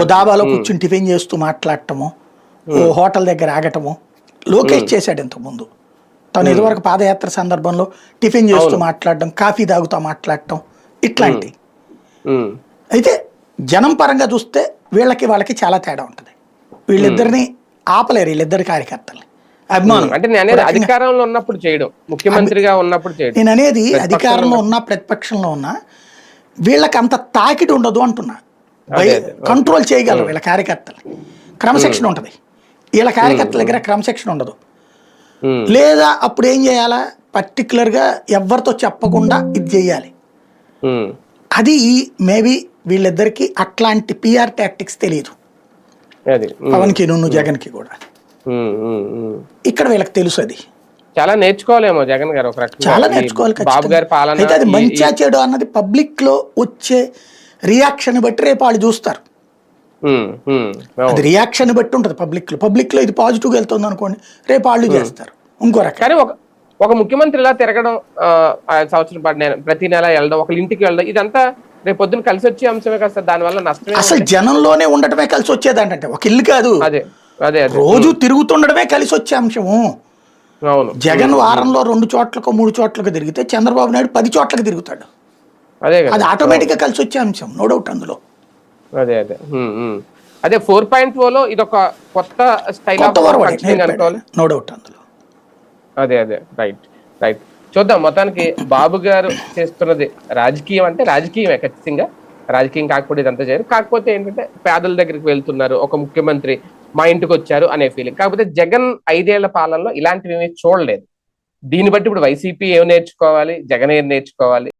ఓ దాబాలో కూర్చుని టిఫిన్ చేస్తూ మాట్లాడటము ఓ హోటల్ దగ్గర ఆగటము లోకేష్ చేశాడు ఇంతకుముందు. తను ఇదివరకు పాదయాత్ర సందర్భంలో టిఫిన్ చేస్తూ మాట్లాడడం కాఫీ తాగుతూ మాట్లాడటం ఇట్లాంటి. అయితే జనం పరంగా చూస్తే వీళ్ళకి వాళ్ళకి చాలా తేడా ఉంటుంది. వీళ్ళిద్దరిని ఆపలేరు వీళ్ళిద్దరి కార్యకర్తల్ని. అభిమానులు. అంటే నేను అధికారంలో ఉన్నప్పుడు చేయడం ముఖ్యమంత్రిగా ఉన్నప్పుడు చేయడం. నేను అనేది అధికారంలో ఉన్నా ప్రతిపక్షంలో ఉన్నా వీళ్ళకి అంత తాకిడి ఉండదు అంటున్నా. కంట్రోల్ చేయగలరు వీళ్ళ కార్యకర్తలు. క్రమశిక్షణ ఉంటుంది. వీళ్ళ కార్యకర్తల దగ్గర క్రమశిక్షణ ఉండదు. లేదా అప్పుడు ఏం చేయాలా? పర్టికులర్గా ఎవరితో చెప్పకుండా ఇది చేయాలి. అది మేబీ వీళ్ళిద్దరికి అట్లాంటి పిఆర్ టాక్టిక్స్ తెలియదు. పవన్కి నువ్వు జగన్కి కూడా. ఇక్కడ వీళ్ళకి తెలుసు అది. చాలా నేర్చుకోవాలేమో జగన్ గారు ఒక చాలా ఈ నేర్చుకోవాలి బాబు. గారి పాలన అయితే అది ఈ- మంచిగా చెడు అన్నది పబ్లిక్లో వచ్చే రియాక్షన్ బట్టి రేపు వాళ్ళు చూస్తారు. అది రియాక్షన్ బట్టి ఉంటుంది పబ్లిక్లో. పబ్లిక్లో ఇది పాజిటివ్గా వెళ్తుంది అనుకోండి రేపు వాళ్ళు చేస్తారు. ఇంకో రకం. కానీ ఒక ఒక ముఖ్యమంత్రి ఇలా తిరగడం సంవత్సరం పాటు నేను ప్రతి నెల వెళ్ళడం ఒకళ్ళ ఇంటికి వెళ్ళడం ఇదంతా రేపు పొద్దున కలిసి వచ్చే అంశమే కదా సార్. దానివల్ల నష్టమే అసలు జనంలోనే ఉండటమే కలిసి వచ్చేదంటే ఒక ఇల్లు కాదు. అదే అదే రోజు తిరుగుతుండడమే కలిసి వచ్చే అంశము. జగన్ వారంలో రెండు చోట్లకు మూడు చోట్లకు తిరిగితే చంద్రబాబు నాయుడు పది చోట్లకు తిరుగుతాడు. అదే కదా. అది ఆటోమేటిక్గా కలిసి వచ్చే అంశం నో డౌట్ అందులో. అదే అదే. అదే ఫోర్ పాయింట్ ఓలో ఇది ఒక కొత్త స్టైల్ ఆఫ్ నో డౌట్ అందులో. అదే అదే. రైట్ రైట్ చూద్దాం మొత్తానికి బాబు గారు చేస్తున్నది రాజకీయం అంటే రాజకీయమే ఖచ్చితంగా. రాజకీయం కాకపోతే ఇదంతా చేయరు. కాకపోతే ఏంటంటే పేదల దగ్గరికి వెళ్తున్నారు ఒక ముఖ్యమంత్రి మా ఇంటికి వచ్చారు అనే ఫీలింగ్ కాకపోతే జగన్ ఐదేళ్ళ పాలనలో ఇలాంటివి చూడలేదు. దీన్ని బట్టి ఇప్పుడు వైసీపీ ఏం నేర్చుకోవాలి? జగన్ ఏం నేర్చుకోవాలి?